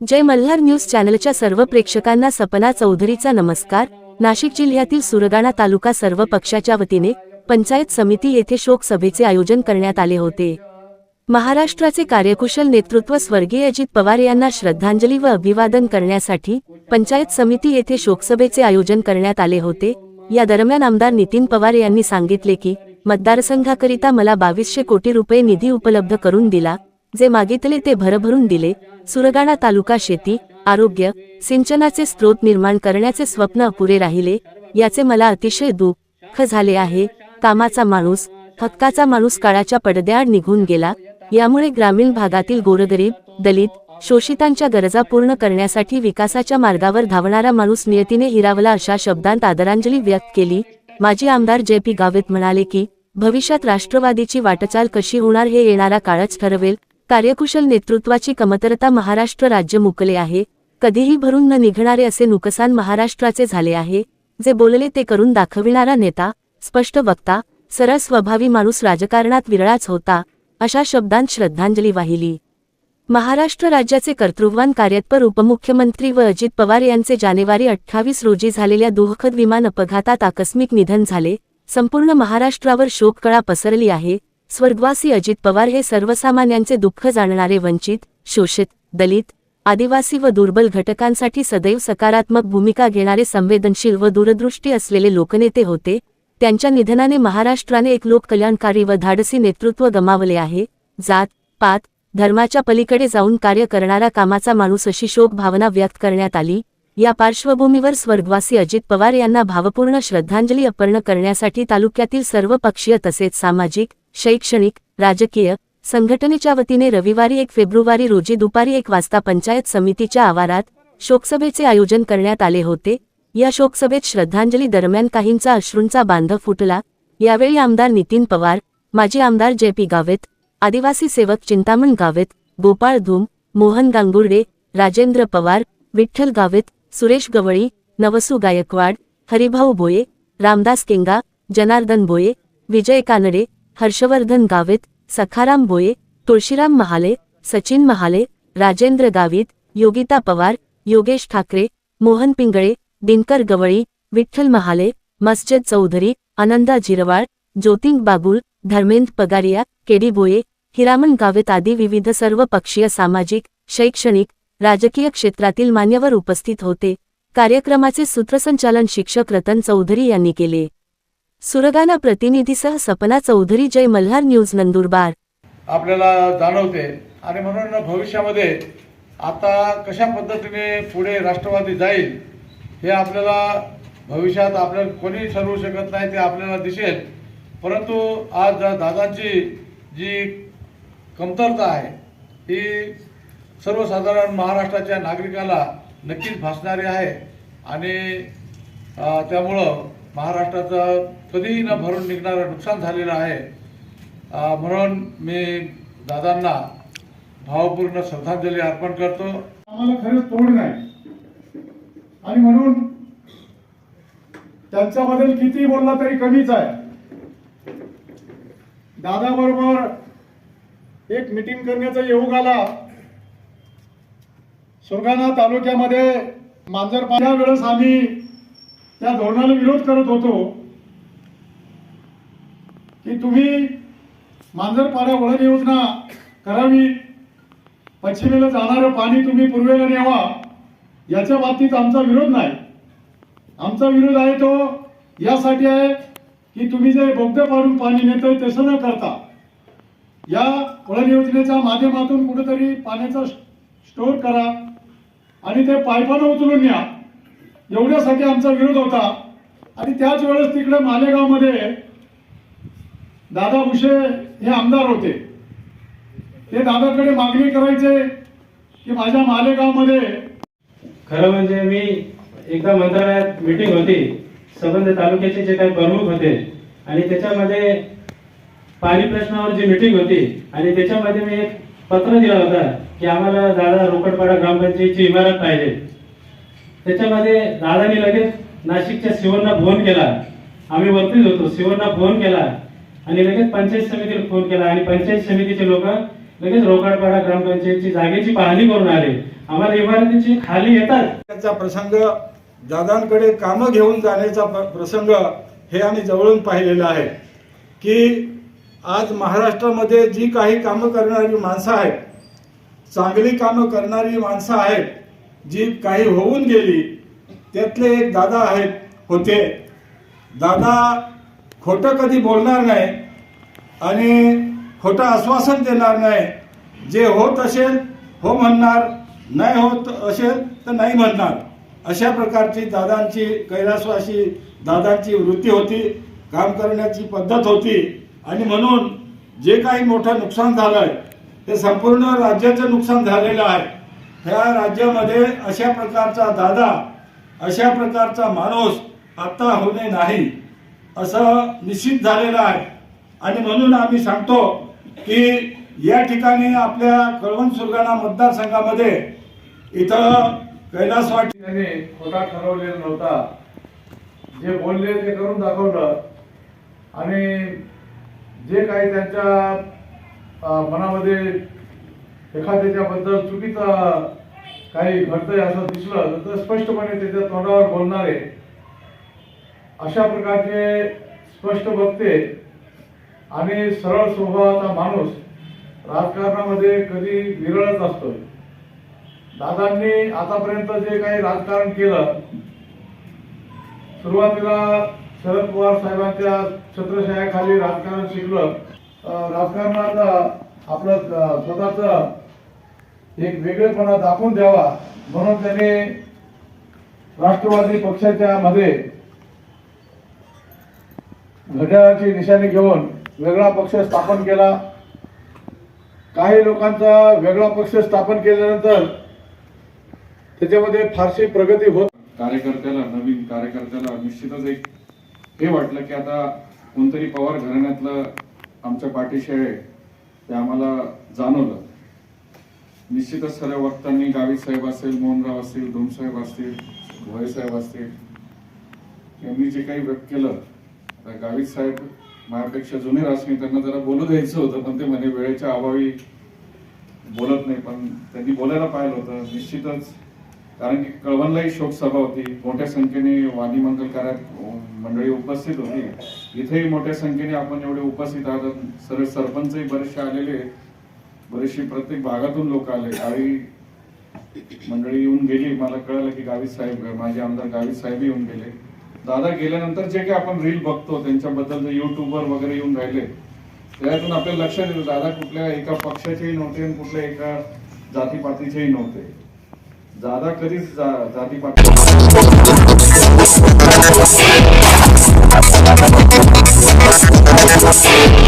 जय Malhar news चॅनलच्या सर्व प्रेक्षकांना सपना चौधरीचा नमस्कार. नाशिक जिल्ह्यातील सुरगाणा तालुका सर्व पक्षाच्या वतीने पंचायत समिती येथे शोक सभेचे आयोजन करण्यात आले होते. महाराष्ट्राचे कार्यकुशल नेतृत्व स्वर्गीय अजित पवार यांना श्रद्धांजली व अभिवादन करण्यासाठी पंचायत समिती येथे शोकसभेचे आयोजन करण्यात आले होते. या दरम्यान आमदार नितीन पवार यांनी सांगितले की मतदारसंघाकरिता मला बावीसशे कोटी रुपये निधी उपलब्ध करून दिला. जे मागितले ते भरभरून दिले. सुरगाणा तालुका शेती आरोग्य सिंचनाचे स्रोत निर्माण करण्याचे स्वप्न अपुरे राहिले. याचे मला अतिशय दुःख झाले आहे. कामाचा माणूस हक्काचा माणूस काळाच्या पडद्याआड निघून गेला. यामुळे ग्रामीण भागातील गोरगरीब दलित शोषितांच्या गरजा पूर्ण करण्यासाठी विकासाच्या मार्गावर धावणारा माणूस नियतीने हिरावला अशा शब्दांत आदरांजली व्यक्त केली. माजी आमदार जे पी गावित म्हणाले की भविष्यात राष्ट्रवादीची वाटचाल कशी होणार हे येणारा काळच ठरवेल. कार्यकुशल नेतृत्वाची कमतरता महाराष्ट्र राज्य मुकले आहे कधीही भरून न निघणारे असे नुकसान महाराष्ट्राचे झाले आहे जे बोलले ते करून दाखविणारा नेता स्पष्ट वक्ता सरळ स्वभावी माणूस राजकारणात विरळाच होता अशा शब्दांत श्रद्धांजली वाहिली. महाराष्ट्र राज्याचे कर्तृत्वान कार्यत्पर उपमुख्यमंत्री व अजित पवार यांचे जानेवारी अठ्ठावीस रोजी झालेल्या दुःखद विमान अपघातात आकस्मिक निधन झाले संपूर्ण महाराष्ट्रावर शोककळा पसरली आहे स्वर्गवासी अजित पवार हे सर्वसामान्यांचे दुःख जाणणारे वंचित शोषित दलित आदिवासी व दुर्बल घटकांसाठी सदैव सकारात्मक भूमिका घेणारे संवेदनशील व दूरदृष्टी असलेले लोकनेते होते. त्यांच्या निधनाने महाराष्ट्राने एक लोककल्याणकारी व धाडसी नेतृत्व गमावले आहे. जात पात धर्माच्या पलीकडे जाऊन कार्य करणारा कामाचा माणूस अशी शोक भावना व्यक्त करण्यात आली. या पार्श्वभूमीवर स्वर्गवासी अजित पवार यांना भावपूर्ण श्रद्धांजली अर्पण करण्यासाठी तालुक्यातील सर्व पक्षीय तसेच सामाजिक शैक्षणिक राजकीय संघटनेच्या वतीने रविवारी एक फेब्रुवारी रोजी दुपारी एक वाजता पंचायत समितीच्या आवारात शोकसभेचे आयोजन करण्यात आले होते. या शोकसभेत श्रद्धांजली दरम्यान काहींचा अश्रूंचा बांध फुटला. यावेळी आमदार नितीन पवार माजी आमदार जे पी गावेत आदिवासी सेवक चिंतामण गावेत गोपाळ धूम मोहन गांगुर्डे राजेंद्र पवार विठ्ठल गावेत सुरेश गवळी नवसू गायकवाड हरिभाऊ भोये रामदास केंगा जनार्दन भोये विजय कानडे हर्षवर्धन गावित सखाराम भोये तुळशीराम महाले सचिन महाले राजेंद्र गावित योगिता पवार योगेश ठाकरे मोहन पिंगळे दिनकर गवळी विठ्ठल महाले मस्जिद चौधरी आनंदा जिरवाळ ज्योतिंग बागुल धर्मेंद्र पगारिया केडी भोये हिरामन गावित आदी विविध सर्व पक्षीय सामाजिक शैक्षणिक राजकीय क्षेत्रातील मान्यवर उपस्थित होते. कार्यक्रमाचे सूत्रसंचालन शिक्षक रतन चौधरी यांनी केले. सुरगाना प्रतिनिधीसह सपना चौधरी जय मल्हार न्यूज नंदुरबार. आपल्याला जाणवते आणि म्हणून भविष्यामध्ये आता कशा पद्धतीने पुढे राष्ट्रवादी जाईल हे आपल्याला भविष्यात आपल्याला कोणी ठरवू शकत नाही ते आपल्याला दिसेल. परंतु आज दादांची जी कमतरता आहे ही सर्वसाधारण महाराष्ट्राच्या नागरिकाला नक्कीच भासणारी आहे. आणि त्यामुळं महाराष्ट्राचं कधीही न भरून निघणारं नुकसान झालेलं आहे. म्हणून मी दादांना भावपूर्ण श्रद्धांजली अर्पण करतो. आम्हाला खरंच तोड नाही. आणि म्हणून त्यांच्याबद्दल किती बोलला तरी कमीच आहे. दादा बरोबर एक मिटिंग करण्याचा योग आला सुरगाणा तालुक्यामध्ये मांजरपाड्या वेळेस आम्ही त्या धोरणाला विरोध करत होतो की तुम्ही मांजरपाड्या वळण योजना करावी. पश्चिमेला जाणारं पाणी तुम्ही पूर्वेला न्यावा. याच्या बाबतीत आमचा विरोध नाही. आमचा विरोध आहे तो यासाठी आहे की तुम्ही जे बोगदे पाडून पाणी नेतोय तसं न करता या वळण योजनेच्या माध्यमातून कुठेतरी पाण्याचा स्टोर करा. आणि ते पायपानं उचलून न्या. एवढ्यासाठी आमचा विरोध होता. आणि त्याच वेळेस तिकडे मालेगावमध्ये दादा भुसे हे आमदार होते. ते दादाकडे मागणी करायचे की माझ्या मालेगावमध्ये खरं म्हणजे मी एकदा मंत्रालयात मीटिंग होती. संबंध तालुक्याचे जे काही प्रमुख होते. आणि त्याच्यामध्ये पाणी प्रश्नावर जी मीटिंग होती. आणि त्याच्यामध्ये मी एक पत्र दिला होता. की आम्हाला दादा रोकडपाडा ग्रामपंचायतीची इमारत पाहिजे. त्याच्यामध्ये दादानी लगेच नाशिकच्या शिवांना फोन केला. आम्ही वरतीच होतो. शिवांना फोन केला आणि लगेच पंचायत समितीला फोन केला आणि पंचायत समितीचे लोक लगेच रोकडपाडा ग्रामपंचायतची जागेची पाहणी करून आले. आम्हाला इमारतीची खाली येतात. त्याचा प्रसंग दादांकडे कामं घेऊन जाण्याचा प्रसंग हे आम्ही जवळून पाहिलेला आहे. की आज महाराष्ट्रामध्ये जी काही कामं करणारी माणसं आहेत चांगली कामं करणारी माणसं आहेत जी काही होऊन गेली त्यातले एक दादा आहेत होते. दादा खोटं कधी बोलणार नाही आणि खोटं आश्वासन देणार नाही. जे होत असेल हो म्हणणार नाही होत असेल तर नाही म्हणणार. अशा प्रकारची दादांची कैलासवासी दादांची वृत्ती होती काम करण्याची पद्धत होती. आणि म्हणून जे काही मोठं नुकसान झालंय ते संपूर्ण राज्याचं नुकसान झालेलं आहे. ह्या राज्यामध्ये अशा प्रकारचा दादा अशा प्रकारचा माणूस आता होणे नाही असं निश्चित झालेलं आहे. आणि म्हणून आम्ही सांगतो की या ठिकाणी आपल्या कळवण सुरगाणा मतदारसंघामध्ये इथं कैलास वाटी त्यांनी खोटा ठरवलेला नव्हता. जे बोलले ते करून दाखवलं. आणि जे काही त्यांच्या मनामध्ये एखाद्याच्याबद्दल चुकीचं काही घडतंय असं दिसलं तर स्पष्टपणे त्याच्या तोंडावर बोलणारे अशा प्रकारचे स्पष्ट वक्ते आणि सरळ स्वभावाचा माणूस राजकारणामध्ये कधी विरळच असतोय दादांनी आतापर्यंत जे काही राजकारण केलं सुरुवातीला शरद पवार साहेबांच्या छत्रछायाखाली राजकारण शिकलं राजकारणाचा आपलं स्वतःच एक वेगळेपणा दाखवून द्यावा म्हणून त्यांनी राष्ट्रवादी पक्षाच्या मध्ये घड्याळाची निशाणी घेऊन वेगळा पक्ष स्थापन केला. काही लोकांचा वेगळा पक्ष स्थापन केल्यानंतर त्याच्यामध्ये फारशी प्रगती होत कार्यकर्त्याला नवीन कार्यकर्त्याला निश्चितच एक हे वाटलं की आता कोणतरी पवार घराण्यातलं आमच्या पाठीशी आहे ते आम्हाला जाणवलं. निश्चितच सर्व वक्तांनी गावित साहेब असेल मोहनराव असतील धुमसाहेब असतील भोये साहेब असतील यांनी जे काही व्यक्त केलं आता गावित साहेब माझ्यापेक्षा जुने राजकीय त्यांना जरा बोलू द्यायचं होतं पण ते म्हणे वेळेच्या अभावी बोलत नाही. पण त्यांनी बोलायला पाहिलं होतं निश्चितच. कारण की कळवणलाही शोक सभा होती मोठ्या संख्येने वादी मंगल कार्यात मंडळी उपस्थित होती. इथेही मोठ्या संख्येने आपण एवढे उपस्थित आहोत. सर सरपंचही बरेचसे आलेले आहेत. बरेचसे प्रत्येक भागातून लोक आले. गावी मंडळी येऊन गेली. मला कळलं की गावी साहेब माझे आमदार गावी साहेब येऊन गेले. दादा गेल्यानंतर जे काही आपण रील बघतो त्यांच्याबद्दल जे युट्यूबवर वगैरे येऊन राहिले त्यातून आपल्याला लक्षात येतं दादा कुठल्या एका पक्षाचेही नव्हते आणि कुठल्या एका जातीपातीचेही नव्हते. दादा कधीच जा- जातीपाती Gracias.